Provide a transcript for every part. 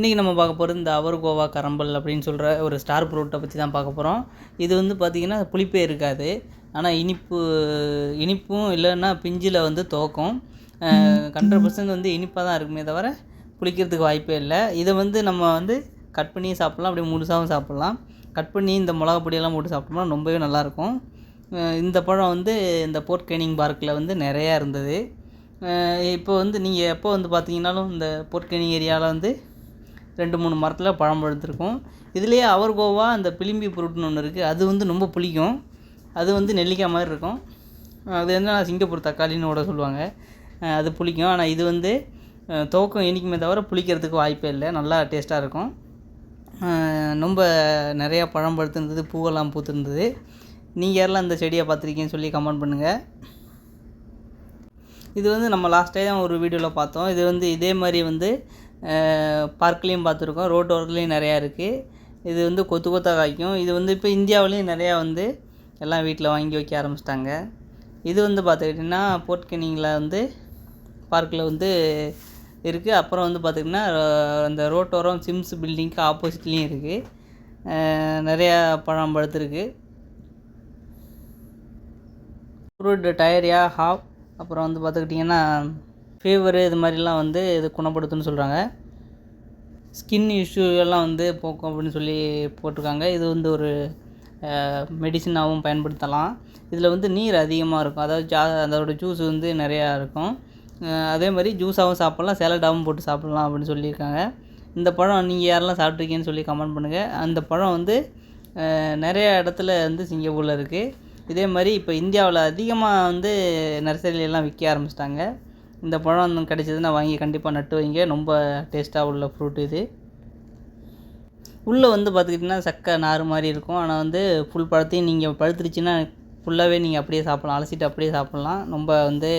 இன்றைக்கி நம்ம பார்க்க போகிறது இந்த அவர்கோவா கரம்பல் அப்படின்னு சொல்கிற ஒரு ஸ்டார் ஃப்ரூட்டை பற்றி தான் பார்க்க போகிறோம் இது வந்து பார்த்திங்கன்னா புளிப்பே இருக்காது. ஆனால் இனிப்பு இனிப்பும் இல்லைன்னா பிஞ்சில் வந்து துவக்கும். ஹண்ட்ரட் பர்சன்ட் வந்து இனிப்பாக தான் இருக்குமே தவிர புளிக்கிறதுக்கு வாய்ப்பே இல்லை. இதை வந்து நம்ம வந்து கட் பண்ணி சாப்பிட்லாம். அப்படியே முழுசாகவும் சாப்பிட்லாம். கட் பண்ணி இந்த மிளகா பொடியெல்லாம் போட்டு சாப்பிட்டோம்னா ரொம்பவே நல்லாயிருக்கும். இந்த பழம் வந்து இந்த போர்ட் கேனிங் பார்க்கில் வந்து நிறையா இருந்தது. இப்போ வந்து நீங்கள் எப்போ வந்து பார்த்தீங்கன்னாலும் இந்த போர்ட் கேனிங் ஏரியாவில் வந்து ரெண்டு மூணு மரத்தில் பழம் பழுத்திருக்கும் இதுலேயே அவர்கோவா அந்த பிலிம்பி ஃப்ரூட்னு ஒன்று இருக்குது அது வந்து ரொம்ப புளிக்கும். அது வந்து நெல்லிக்காய் மாதிரி இருக்கும். அது என்ன சிங்கப்பூர் தக்காளின்னு கூட சொல்லுவாங்க. அது புளிக்கும். ஆனால் இது வந்து துவக்கம் இனிக்குமே தவிர புளிக்கிறதுக்கு வாய்ப்பே இல்லை. நல்லா டேஸ்ட்டாக இருக்கும். ரொம்ப நிறையா பழம் பழுத்துருந்தது பூவெல்லாம் பூத்துருந்தது. நீங்கள் யாரெல்லாம் இந்த செடியை பார்த்துருக்கீங்கன்னு சொல்லி கமெண்ட் பண்ணுங்கள் இது வந்து நம்ம லாஸ்ட் டைம் ஒரு வீடியோவில் பார்த்தோம். இது வந்து இதே மாதிரி வந்து பார்க்லேயும் பார்த்துருக்கோம் ரோட்டோரத்துலேயும் நிறையா இருக்குது இது வந்து கொத்து கொத்தாக காய்க்கும். இது வந்து இப்போ இந்தியாவிலையும் நிறையா வந்து எல்லாம் வீட்டில் வாங்கி வைக்க ஆரம்பிச்சிட்டாங்க. இது வந்து பார்த்துக்கிட்டிங்கன்னா போர்ட்கனிங்கில் வந்து பார்க்கில் வந்து இருக்குது அப்புறம் வந்து பார்த்திங்கன்னா அந்த ரோட்டோரம் சிம்ஸ் பில்டிங்க்கு ஆப்போசிட்லேயும் இருக்குது நிறையா பழம் படுத்துருக்கு. ஃப்ரூட் டயரியா ஹாப் அப்புறம் வந்து பார்த்துக்கிட்டிங்கன்னா ஃபீவரு இது மாதிரிலாம் வந்து இது குணப்படுத்துன்னு சொல்கிறாங்க ஸ்கின் இஷ்யூ எல்லாம் வந்து போக்கும் அப்படின்னு சொல்லி போட்டிருக்காங்க. இது வந்து ஒரு மெடிசனாகவும் பயன்படுத்தலாம். இதில் வந்து நீர் அதிகமாக இருக்கும். அதாவது ஜா அதோடய ஜூஸ் வந்து நிறையா இருக்கும். அதே மாதிரி ஜூஸாகவும் சாப்பிட்லாம். சேலடாகவும் போட்டு சாப்பிட்லாம் அப்படின்னு சொல்லியிருக்காங்க. இந்த பழம் நீங்கள் யாரெல்லாம் சாப்பிட்ருக்கீங்கன்னு சொல்லி கமெண்ட் பண்ணுங்கள் அந்த பழம் வந்து நிறைய இடத்துல வந்து சிங்கப்பூரில் இருக்குது இதே மாதிரி இப்போ இந்தியாவில் அதிகமாக வந்து நர்சரியில எல்லாம் விற்க ஆரம்பிச்சிட்டாங்க. இந்த பழம் கிடைச்சதுன்னா வாங்கி கண்டிப்பாக நட்டு வைங்க. ரொம்ப டேஸ்ட்டாக உள்ள ஃப்ரூட் இது. உள்ளே வந்து பார்த்துக்கிட்டிங்கன்னா சக்கை நார் மாதிரி இருக்கும். ஆனால் வந்து ஃபுல் பழத்தையும் நீங்கள் பழுத்துருச்சுன்னா ஃபுல்லாகவே நீங்கள் அப்படியே சாப்பிட்லாம். அலசிட்டு அப்படியே சாப்பிட்லாம். ரொம்ப வந்து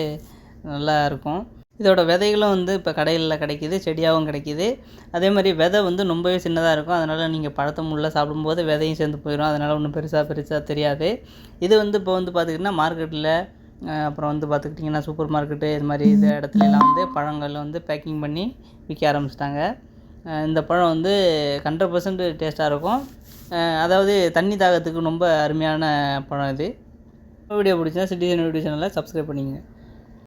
நல்லா இருக்கும். இதோட விதைகளும் வந்து இப்போ கடைகளில் கிடைக்கிது செடியாகவும் கிடைக்கிது. அதே மாதிரி விதை வந்து ரொம்பவே சின்னதாக இருக்கும். அதனால் நீங்கள் பழத்தை முள்ள சாப்பிடும்போது விதையும் சேர்ந்து போயிடும் அதனால் ஒன்றும் பெருசாக பெருசாக தெரியாது. இது வந்து இப்போ வந்து பார்த்திங்கன்னா மார்க்கெட்டில் அப்புறம் வந்து பார்த்துக்கிட்டிங்கன்னா சூப்பர் மார்க்கெட்டு இது மாதிரி இது இடத்துலலாம் வந்து பழங்கள் வந்து பேக்கிங் பண்ணி விற்க ஆரம்பிச்சிட்டாங்க. இந்த பழம் வந்து ஹண்ட்ரட் பர்சன்ட் டேஸ்ட்டாக இருக்கும். அதாவது தண்ணி தாகத்துக்கு ரொம்ப அருமையான பழம் இது. வீடியோ பிடிச்சா சிட்டிசன் வீடியோ சேனலை சப்ஸ்கிரைப் பண்ணிக்கங்க.